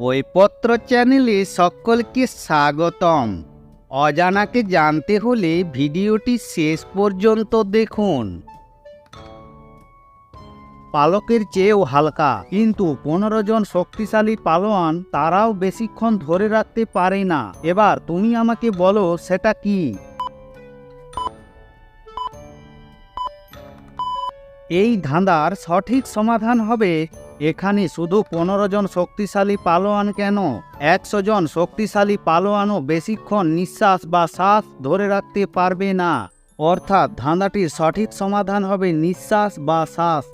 বইপত্র চ্যানেলে সকলকে স্বাগতম। অজানাকে জানতে হলে ভিডিওটি শেষ পর্যন্ত দেখুন। পালকের চেয়েও হালকা, কিন্তু পনেরো জন শক্তিশালী পালোয়ান তারাও বেশিক্ষণ ধরে রাখতে পারে না। এবার তুমি আমাকে বলো, সেটা কি? এই ধাঁধার সঠিক সমাধান হবে এখানে শুধু পনেরো জন শক্তিশালী পালোয়ান কেন? একশো জন শক্তিশালী পালোয়ানও বেশিক্ষণ নিঃশ্বাস বা শ্বাস ধরে রাখতে পারবে না। অর্থাৎ ধাঁধাটির সঠিক সমাধান হবে নিঃশ্বাস বা শ্বাস।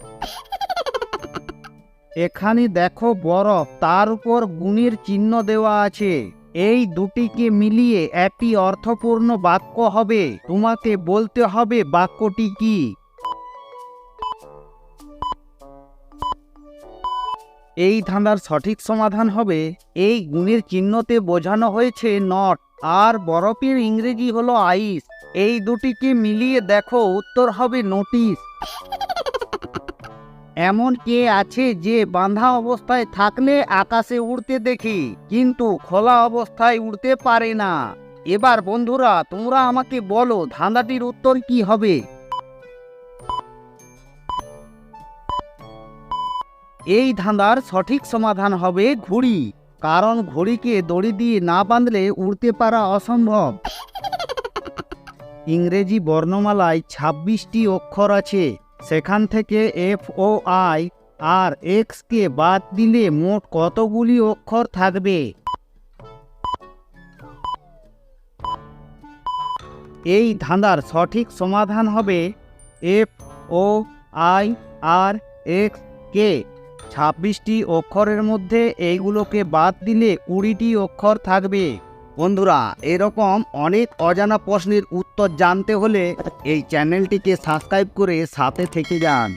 এখানে দেখো বরফ, তার উপর গুণের চিহ্ন দেওয়া আছে। এই দুটিকে মিলিয়ে একটি অর্থপূর্ণ বাক্য হবে। তোমাকে বলতে হবে বাক্যটি কি? এই ধাঁধার সঠিক সমাধান হবে। এই গুণের চিহ্নতে বোঝানো হয়েছে নট আর বরফের ইংরেজি হলো আইস। এই দুটিকে মিলিয়ে দেখো, উত্তর হবে নোটিশ। এমন কে আছে যে বাঁধা অবস্থায় থাকলে আকাশে উড়তে দেখি, কিন্তু খোলা অবস্থায় উড়তে পারে না? এবার বন্ধুরা, তোমরা আমাকে বলো, ধাঁধাটির উত্তর কি হবে? এই ধাঁধার সঠিক সমাধান হবে ঘুড়ি, কারণ ঘড়িকে দড়ি দিয়ে না বাঁধলে উড়তে পারা অসম্ভব। ইংরেজি বর্ণমালায় ছাব্বিশটি অক্ষর আছে, সেখান থেকে এফ ও আই আর এক্সকে বাদ দিলে মোট কতগুলি অক্ষর থাকবে? এই ধাঁধার সঠিক সমাধান হবে F O I R X K ছাব্বিশটি অক্ষরের মধ্যে এইগুলোকে বাদ দিলে কুড়িটি অক্ষর থাকবে। বন্ধুরা, এরকম অনেক অজানা প্রশ্নের উত্তর জানতে হলে এই চ্যানেলটিকে সাবস্ক্রাইব করে সাথে থেকে যান।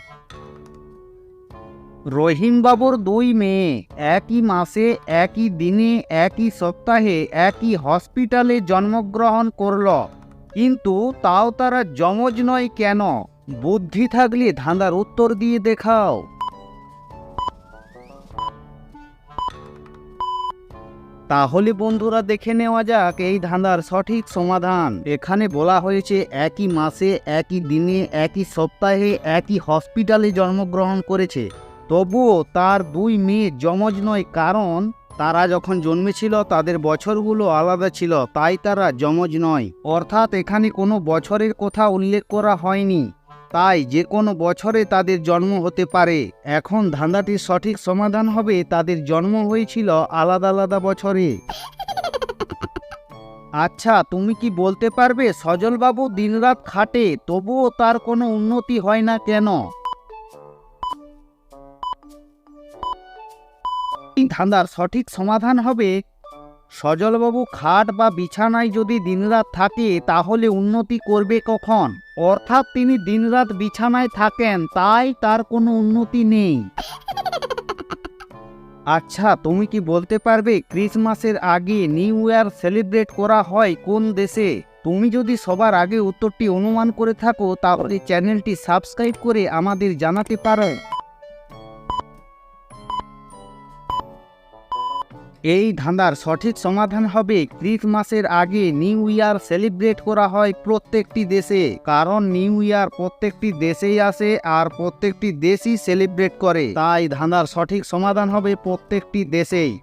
রহিমবাবুর দুই মেয়ে, একই মাসে, একই দিনে, একই সপ্তাহে, একই হসপিটালে জন্মগ্রহণ করল। কিন্তু তাও তারা যমজ নয় কেন? বুদ্ধি থাকলে ধাঁধার উত্তর দিয়ে দেখাও। তাহলে বন্ধুরা দেখে নেওয়া যাক এই ধাঁধার সঠিক সমাধান। এখানে বলা হয়েছে একই মাসে, একই দিনে, একই সপ্তাহে, একই হসপিটালে জন্মগ্রহণ করেছে। তবুও তার দুই মেয়ে যমজ নয়, কারণ তারা যখন জন্মেছিল তাদের বছরগুলো আলাদা ছিল, তাই তারা যমজ নয়। অর্থাৎ এখানে কোনো বছরের কথা উল্লেখ করা হয়নি। তাই যে কোনো বছরে তাদের জন্ম হতে পারে। এখন ধাঁধাটির সঠিক সমাধান হবে তাদের জন্ম হয়েছিল আলাদা আলাদা বছরে। আচ্ছা তুমি কি বলতে পারবে, সজলবাবু দিনরাত খাটে, তবুও তার কোনো উন্নতি হয় না কেন? ধাঁধার সঠিক সমাধান হবে সজলবাবু খাট বা বিছানায় যদি দিনরাত থাকে, তাহলে উন্নতি করবে কখন? অর্থাৎ তিনি দিনরাত বিছানায় থাকেন, তাই তার কোনো উন্নতি নেই। আচ্ছা তুমি কি বলতে পারবে, ক্রিসমাসের আগে নিউ ইয়ার সেলিব্রেট করা হয় কোন দেশে? তুমি যদি সবার আগে উত্তরটি অনুমান করে থাকো, তাহলে চ্যানেলটি সাবস্ক্রাইব করে আমাদের জানাতে পারো। এই ধাঁধার সঠিক সমাধান হবে ক্রিসমাসের আগে নিউ ইয়ার সেলিব্রেট করা হয় প্রত্যেকটি দেশে, কারণ নিউ ইয়ার প্রত্যেকটি দেশেই আসে আর প্রত্যেকটি দেশই সেলিব্রেট করে। তাই ধাঁধার সঠিক সমাধান হবে প্রত্যেকটি দেশেই।